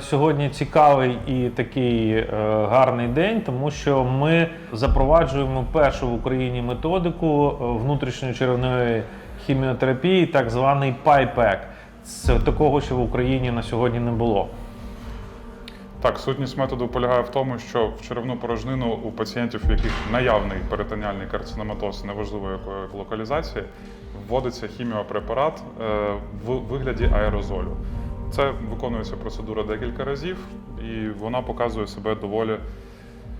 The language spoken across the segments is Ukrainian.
Сьогодні цікавий і такий е, гарний день, тому що ми запроваджуємо першу в Україні методику е, внутрішньої черевної хіміотерапії, так званий PIPEC. Це такого, що в Україні на сьогодні не було. Так, сутність методу полягає в тому, що в черевну порожнину у пацієнтів, в яких наявний перитонеальний карциноматоз, неважливо якої локалізації, вводиться хіміопрепарат е, в вигляді аерозолю. Це виконується процедура декілька разів, і вона показує себе доволі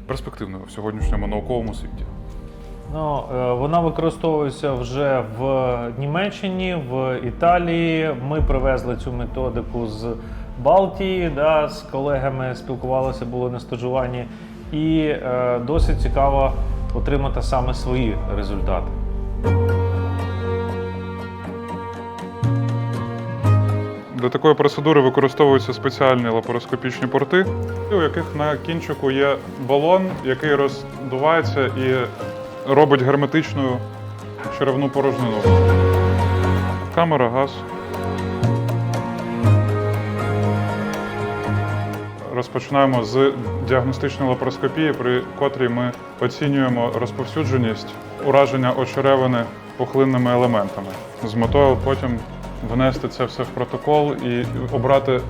перспективною в сьогоднішньому науковому світі. Ну, е, вона використовується вже в Німеччині, в Італії. Ми привезли цю методику з Балтії, да, з колегами спілкувалися, були на стажуванні, і е, досить цікаво отримати саме свої результати. Для такої процедури використовуються спеціальні лапароскопічні порти, у яких на кінчику є балон, який роздувається і робить герметичною черевну порожнину. Камера, газ. Розпочинаємо з діагностичної лапароскопії, при котрій ми оцінюємо розповсюдженість ураження очеревини пухлинними елементами з метою потім внести це все в протокол і обрати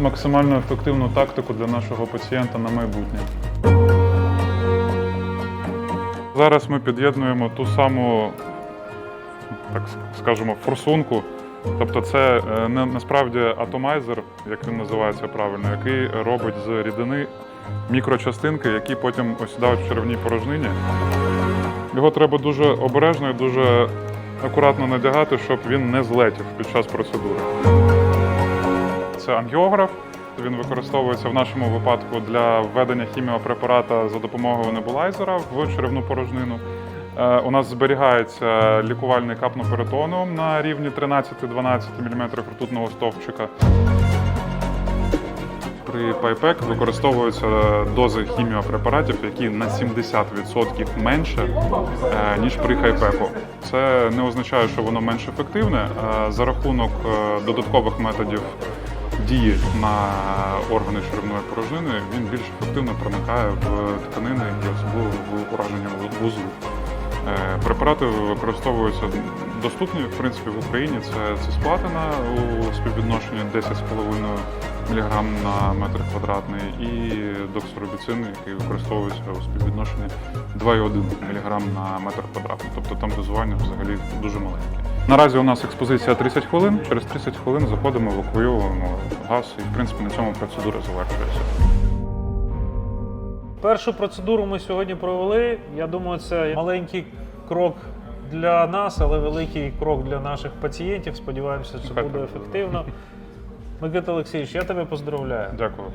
максимально ефективну тактику для нашого пацієнта на майбутнє. Зараз ми під'єднуємо ту саму, так скажемо, форсунку. Тобто це е, не насправді атомайзер, як він називається правильно, який робить з рідини мікрочастинки, які потім осідають в черевній порожнині. Його треба дуже обережно і дуже акуратно надягати, щоб він не злетів під час процедури. Це ангіограф. Він використовується в нашому випадку для введення хіміопрепарата за допомогою небулайзера в черевну порожнину. Е, У нас зберігається лікувальний капноперитоном на рівні 13-12 мм ртутного стовпчика. При пайпек використовуються дози хіміопрепаратів, які на 70% менше, е, ніж при хайпеку. Це не означає, що воно менш ефективне. За рахунок е, додаткових методів дії на органи черевної порожнини він більш ефективно проникає в тканини і особливо в ураження вузлу. Е, Препарати використовуються доступні в принципі в Україні. Це цисплатина у співвідношенні 10,5 мг на метр квадратний і доксорубіцин, який використовується у співвідношенні 2,1 мг на метр квадратний. Тобто там дозування взагалі дуже маленьке. Наразі у нас експозиція 30 хвилин. Через 30 хвилин заходимо, евакуюємо газ, і в принципі на цьому процедура завершується. Першу процедуру ми сьогодні провели. Я думаю, це маленький крок для нас, але великий крок для наших пацієнтів. Сподіваємося, так буде. ефективно. Микита Олексійович, я тебе поздравляю. Дякую.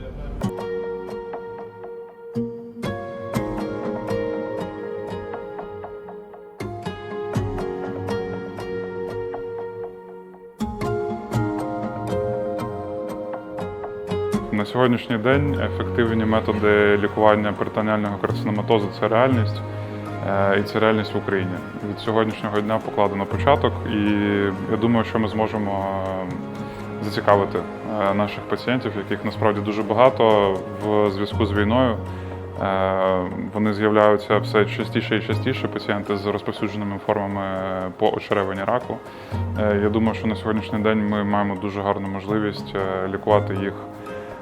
На сьогоднішній день ефективні методи лікування перитонеального карциноматозу це реальність. Е, І це реальність в Україні. Від сьогоднішнього дня покладено початок, і я думаю, що ми зможемо зацікавити е, наших пацієнтів, яких насправді дуже багато в зв'язку з війною. Е, Вони з'являються все частіше і частіше. Пацієнти з розповсюдженими формами по очеревині раку. Е, Я думаю, що на сьогоднішній день ми маємо дуже гарну можливість е, лікувати їх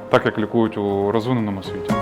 так, як лікують у розвиненому світі.